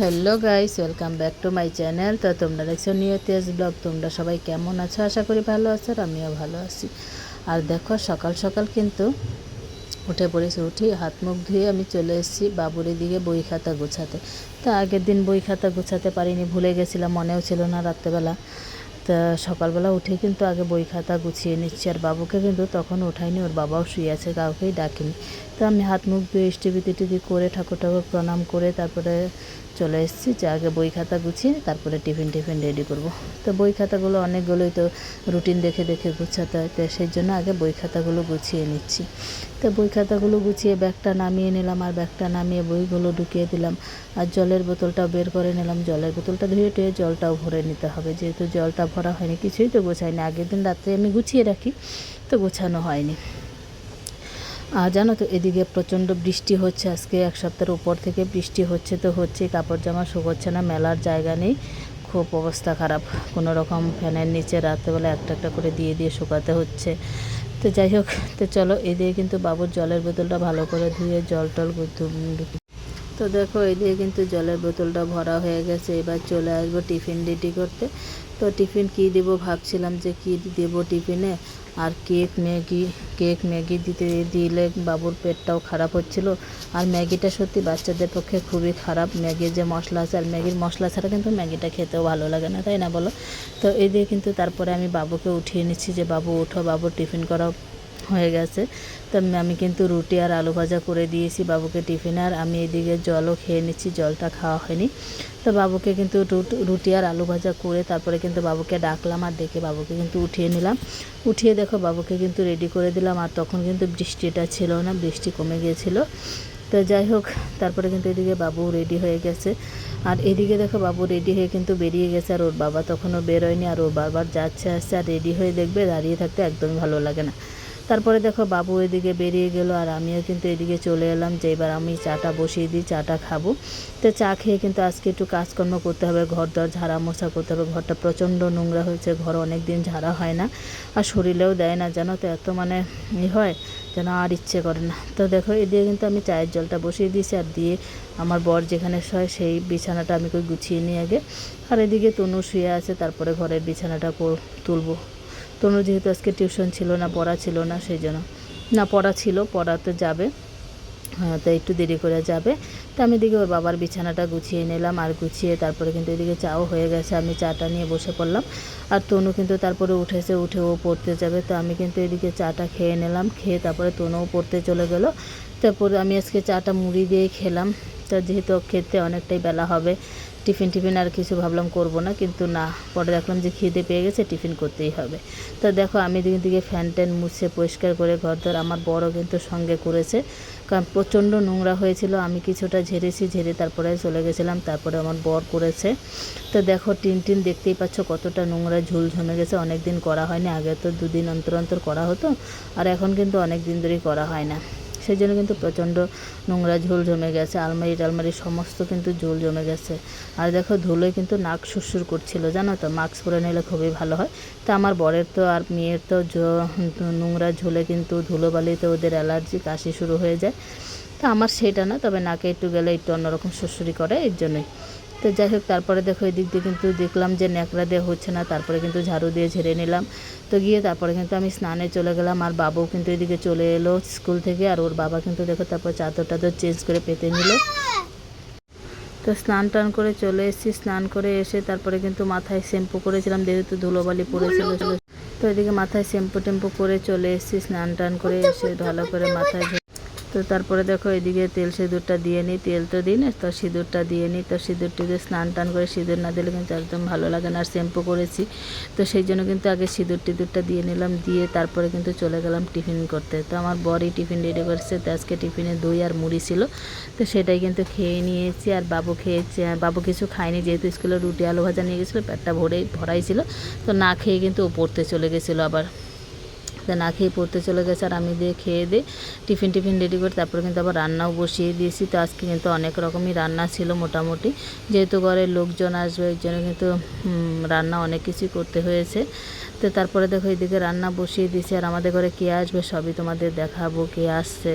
Hello guys, welcome back to my channel. তো তোমরা দেখছ নিউ তেজ ব্লগ, তোমরা সবাই কেমন আছো? আশা করি ভালো আছো আর আমিও ভালো আছি। আর দেখো, সকাল সকাল কিন্তু উঠে পড়েছি, উঠি হাত মুখ ধুয়ে আমি চলে এসেছি বাবুর দিকে বই খাতা গোছাতে। তা আগের দিন বই খাতা গোছাতে পারিনি, ভুলে গেছিলাম, মনেও ছিল না রাত্রেবেলা। তা সকালবেলা উঠে কিন্তু আগে বই খাতা গুছিয়ে নিচ্ছি, আর বাবুকে কিন্তু তখন ওঠাইনি ওর বাবাও শুয়ে আছে, কাউকেই ডাকিনি। তো আমি হাত মুখ ধুয়ে ইষ্টিবিতি টিভি করে ঠাকুর ঠাকুর প্রণাম করে তারপরে চলে এসেছি। যে আগে বই খাতা গুছিয়ে তারপরে টিফিন টিফিন রেডি করব। তো বই খাতাগুলো অনেকগুলোই তো রুটিন দেখে দেখে গুছাতে হয়, তো সেই জন্য আগে বই খাতাগুলো গুছিয়ে নিচ্ছি। তো বই খাতাগুলো গুছিয়ে ব্যাগটা নামিয়ে নিলাম, আর ব্যাগটা নামিয়ে বইগুলো ঢুকিয়ে দিলাম। আর জলের বোতলটাও বের করে নিলাম। জলের বোতলটা ধুয়ে টুয়ে জলটাও ভরে নিতে হবে। যেহেতু জলটা ভরা হয়নি, কিছুই তো গোছায়নি আগের দিন রাত্রে আমি গুছিয়ে রাখি, তো গোছানো হয়নি। জানো তো, এদিকে প্রচণ্ড বৃষ্টি হচ্ছে আজকে, এক সপ্তাহের উপর থেকে বৃষ্টি হচ্ছে তো হচ্ছে কাপড় জামা শুকোচ্ছে না, মেলার জায়গা নেই, খুব অবস্থা খারাপ। কোনো রকম ফ্যানের নিচে রাত্রেবেলা একটা একটা করে দিয়ে দিয়ে শুকাতে হচ্ছে। তো যাই হোক, তো চলো, এদিকে কিন্তু বাবুর জলের বোতলটা ভালো করে ধুয়ে জল টল তো দেখো, এদিকে কিন্তু জলের বোতলটা ভরা হয়ে গেছে, এবার চলে আসব টিফিন রেডি করতে। তো টিফিন কী দেবো ভাবছিলাম যে কী দেবো টিফিনে? আর কেক ম্যাগি কেক ম্যাগি দিতে দিলে বাবুর পেটটাও খারাপ হচ্ছিল। আর ম্যাগিটা সত্যি বাচ্চাদের পক্ষে খুবই খারাপ। ম্যাগির যে মশলা আছে, আর ম্যাগির মশলা ছাড়া কিন্তু ম্যাগিটা খেতেও ভালো লাগে না, তাই না বলো? তো এই দিয়ে কিন্তু তারপরে আমি বাবুকে উঠিয়ে নিচ্ছি যে, বাবু, উঠো, বাবুর টিফিন করা হয়ে গেছে। তো আমি কিন্তু রুটি আর আলু ভাজা করে দিয়েছি বাবুকে টিফিনে, আর আমি এদিকে জলও খেয়ে নিচ্ছি, জলটা খাওয়া হয়নি। তো বাবুকে কিন্তু রুটি আর আলু ভাজা করে তারপরে কিন্তু বাবুকে ডাকলাম আর ডেকে বাবুকে কিন্তু উঠিয়ে নিলাম। উঠিয়ে দেখো বাবুকে কিন্তু রেডি করে দিলাম, আর তখন কিন্তু বৃষ্টিটা ছিল না, বৃষ্টি কমে গিয়েছিল। তো যাই হোক, তারপরে কিন্তু এদিকে বাবু রেডি হয়ে গেছে। আর এদিকে দেখো বাবু রেডি হয়ে কিন্তু বেরিয়ে গেছে, আর ওর বাবা তখনও বেরোয়নি, আর ওর বারবার যাচ্ছে আসছে, আর রেডি হয়ে দেখবে, দাঁড়িয়ে থাকতে একদমই ভালো লাগে না। তারপরে দেখো বাবু এদিকে বেরিয়ে গেল আর আমিও কিন্তু এদিকে চলে এলাম যে এবার আমি চাটা বসিয়ে দিই, চাটা খাব। তো চা খেয়ে কিন্তু আজকে একটু কাজকর্ম করতে হবে ঘর দর ঝাড়া মশা করতে হবে, ঘরটা প্রচণ্ড নোংরা হয়েছে, ঘর অনেক দিন ঝাড়া হয় না আর শরীরেও দেয় না, জানো তো এত মানে ই হয় যেন আর ইচ্ছে করে না। তো দেখো এদিকে কিন্তু আমি চায়ের জলটা বসিয়ে দিয়েছি আর দিয়ে আমার বর যেখানে শয় সেই বিছানাটা আমি গুছিয়ে নিয়ে আগে। আর এদিকে তনু শুয়ে আছে, তারপরে ঘরের বিছানাটা তুলবো। তনুর যেহেতু আজকে টিউশন ছিল না, পড়া ছিল না, সেই জন্য। না, পড়া ছিল, পড়াতে যাবে। হ্যাঁ তো একটু দেরি করে যাবে। তা আমি এদিকে ওর বাবার বিছানাটা গুছিয়ে নিলাম, আর গুছিয়ে তারপরে কিন্তু এদিকে চাও হয়ে গেছে, আমি চাটা নিয়ে বসে পড়লাম। আর তনু কিন্তু তারপরে উঠেছে, উঠে ও পড়তে যাবে। তো আমি কিন্তু এদিকে চাটা খেয়ে নিলাম, খেয়ে তারপরে তনুও পড়তে চলে গেল। তারপরে আমি আজকে চাটা মুড়ি দিয়ে খেলাম। তো যেহেতু খেতে অনেকটাই বেলা হবে, টিফিন টিফিন আর কিছু ভাবলাম করব না, কিন্তু না, পরে দেখলাম যে খিদে পেয়ে গেছে, টিফিন করতেই হবে। তো দেখো, আমি দিকে দিকে ফ্যান ট্যান মুছে পরিষ্কার করে ঘর ধর আমার বড় কিন্তু সঙ্গে করেছে। কারণ প্রচণ্ড নোংরা হয়েছিল, আমি কিছুটা ঝেড়েছি, ঝেড়ে তারপরে চলে গেছিলাম, তারপরে আমার বর করেছে। তো দেখো, টিন টিন দেখতেই পাচ্ছ কতটা নোংরা ঝুল ঝমে গেছে অনেক দিন করা হয়নি, আগে তো দুদিন অন্তর অন্তর করা হতো, আর এখন কিন্তু অনেক দিন ধরেই করা হয় না। সেই জন্য কিন্তু প্রচণ্ড নোংরা ঝোল জমে গেছে, আলমারি টালমারি সমস্ত কিন্তু ঝোল জমে গেছে। আর দেখো ধুলোয় কিন্তু নাক সুরসুর করছিল, জানো তো? মাস্ক পরে নিলে খুবই ভালো হয়। তা আমার বরের তো আর মেয়ের তো নোংরা ঝোলে কিন্তু ধুলোবালিতে ওদের অ্যালার্জি, কাশি শুরু হয়ে যায়। তা আমার সেটা না, তবে নাকে একটু গেলে একটু অন্যরকম সুরসুরি করে, এর জন্যই। তো যাই হোক, তারপরে দেখো এদিক দিয়ে কিন্তু দেখলাম যে ন্যাকড়া দিয়ে হচ্ছে না, তারপরে কিন্তু ঝাড়ু দিয়ে ঝেড়ে নিলাম। তো গিয়ে তারপরে কিন্তু আমি স্নানে চলে গেলাম, আর বাবু কিন্তু এদিকে চলে এলো স্কুল থেকে, আর ওর বাবা কিন্তু দেখো তারপর চাদর টাদর চেঞ্জ করে পেতে নিল। তো স্নান টান করে চলে এসেছি, স্নান করে এসে তারপরে কিন্তু মাথায় শ্যাম্পু করেছিলাম, যেহেতু ধুলোবালি পড়েছিল। তো এদিকে মাথায় শ্যাম্পু টেম্পু করে চলে এসেছি, স্নান টান করে এসে ভালো করে মাথায় তো তারপরে দেখো এদিকে তেল সিঁদুরটা দিয়ে নিই। তেল তো দিই না, তো সিঁদুরটা দিয়ে নিই। তো সিঁদুরটি দিয়ে স্নান টান করে সিঁদুর না দিলে কিন্তু একদম ভালো লাগে না। আর শ্যাম্পু করেছি। তো সেই জন্য কিন্তু আগে সিঁদুর টিঁদুরটা দিয়ে নিলাম, দিয়ে তারপরে কিন্তু চলে গেলাম টিফিন করতে। তো আমার বরই টিফিন রেডি করছে। তো আজকে টিফিনে দই আর মুড়ি ছিল। তো সেটাই কিন্তু খেয়ে নিয়েছি। আর বাবু খেয়েছে আর বাবু কিছু খায়নি। যেহেতু স্কুলে রুটি, আলু ভাজা নিয়ে গেছিল, পেটটা ভরে, ভরাই ছিল। তো না খেয়ে কিন্তু ও পড়তে চলে গেছিল আবার। না খেয়ে পড়তে চলে গেছে আর আমি দিয়ে খেয়ে দিই টিফিন টিফিন রেডি করে তারপরে কিন্তু আবার রান্নাও বসিয়ে দিয়েছি। তো আজকে কিন্তু অনেক রকমই রান্না ছিল মোটামুটি। যেহেতু ঘরের লোকজন আসবে, ওই জন্য কিন্তু রান্না অনেক কিছুই করতে হয়েছে। তো তারপরে দেখো এইদিকে রান্না বসিয়ে দিয়েছি আর আমাদের ঘরে কে আসবে সবই তোমাদের দেখাবো কে আসছে।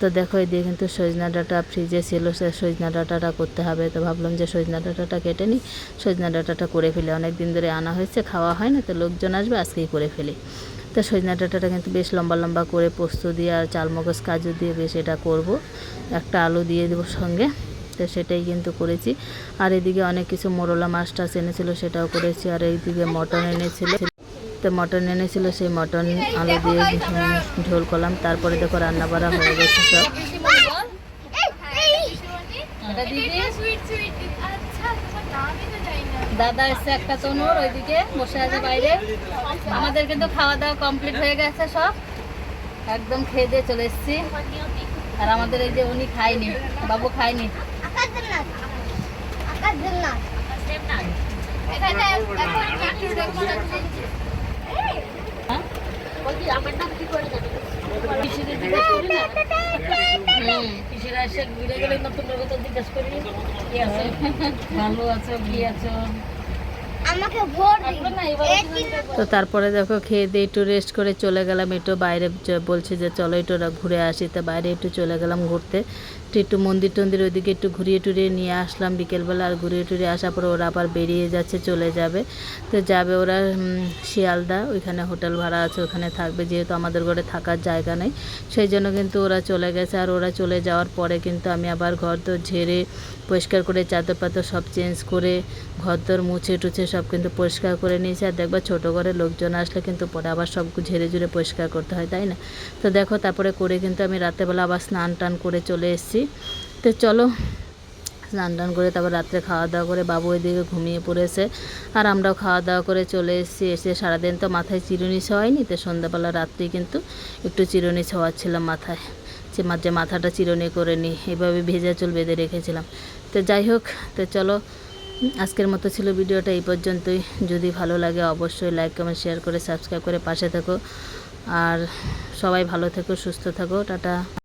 তো দেখো এদিকে কিন্তু সজনা ডাঁটা ফ্রিজে ছিল, সে সজনা ডাঁটাটা করতে হবে। তো ভাবলাম যে সজনা ডাঁটাটা কেটে নিই, সজনা ডাঁটাটা করে ফেলি। অনেক দিন ধরে আনা হয়েছে, খাওয়া হয় না, তো লোকজন আসবে আজকেই করে ফেলি। তো সজনা ডাঁটাটা কিন্তু বেশ লম্বা লম্বা করে পোস্ত দিয়ে আর চালমগজ কাজু দিয়ে বেশ এটা করব একটা আলু দিয়ে দেবো সঙ্গে তো সেটাই কিন্তু করেছি আর এদিকে অনেক কিছু মোরলা মাছ টাছ এনেছিল সেটাও করেছি আর এইদিকে মটন এনেছিল তো মটন এনেছিল সেই মটন আলু দিয়ে ঝোল করলাম তারপরে দেখো রান্না বাড়া হয়ে গেছে সব দিদি সুইট সুইট আচ্ছা না দাদা এসছে একটা তনুর ওইদিকে বসে আছে বাইরে। আমাদের কিন্তু খাওয়া দাওয়া কমপ্লিট হয়ে গেছে সব। একদম খেয়ে দিয়ে চলে এসেছি। আর আমাদের এই যে উনি খায়নি বাবু খায়নি। হ্যাঁ? পিসিদের জিজ্ঞেস করি না হুম। পিসিরা এসে ঘুরে গেলে নতুন জিজ্ঞেস করি। কি আছে? ভালো আছো? কি আছো? তো তারপরে দেখো খেয়ে দিয়ে একটু রেস্ট করে চলে গেলাম একটু বাইরে বলছি যে চলো একটু ঘুরে আসি। তো বাইরে একটু চলে গেলাম ঘুরতে। তো একটু মন্দির টন্দির ওইদিকে একটু ঘুরিয়ে টুরিয়ে নিয়ে আসলাম। বিকেলবেলা আর ঘুরিয়ে টুরিয়ে আসার পরে ওরা আবার বেরিয়ে যাচ্ছে, চলে যাবে। তো যাবে ওরা শিয়ালদা, ওইখানে হোটেল ভাড়া আছে, ওখানে থাকবে যেহেতু আমাদের ঘরে থাকার জায়গা নেই। সেই জন্য কিন্তু ওরা চলে গেছে আর ওরা চলে যাওয়ার পরে কিন্তু আমি আবার ঘর তো ঝেড়ে পরিষ্কার করে চাদর পাতর সব চেঞ্জ করে ঘর মুছে টুছে সব কিন্তু পরিষ্কার করে নিয়েছি। আর দেখবা ছোটো ঘরে লোকজন আসলে কিন্তু পরে আবার সব ঝেড়ে ঝুড়ে পরিষ্কার করতে হয়, তাই না? তো দেখো তারপরে করে কিন্তু আমি রাতেরবেলা আবার স্নান টান করে চলে এসেছি। তো চলো, স্নান টান করে তারপর রাত্রে খাওয়া দাওয়া করে বাবু ওইদিকে ঘুমিয়ে পড়েছে। আর আমরাও খাওয়া দাওয়া করে চলে এসেছি। এসে সারাদিন তো মাথায় চিরুনি ছোঁয়াইনি তো সন্ধ্যাবেলা রাত্রি কিন্তু একটু চিরুনি ছোঁয়াচ্ছিলাম মাথায়। যে মাঝে মাথাটা চিরুনি করে নিই এভাবে ভেজা চুল বেঁধে রেখেছিলাম। তো যাই হোক, তো চলো, আজকের মতো ছিল ভিডিওটা এই পর্যন্তই। যদি ভালো লাগে অবশ্যই লাইক, কমেন্ট, শেয়ার করে সাবস্ক্রাইব করে পাশে থাকো। আর সবাই ভালো থেকো, সুস্থ থাকো, টাটা।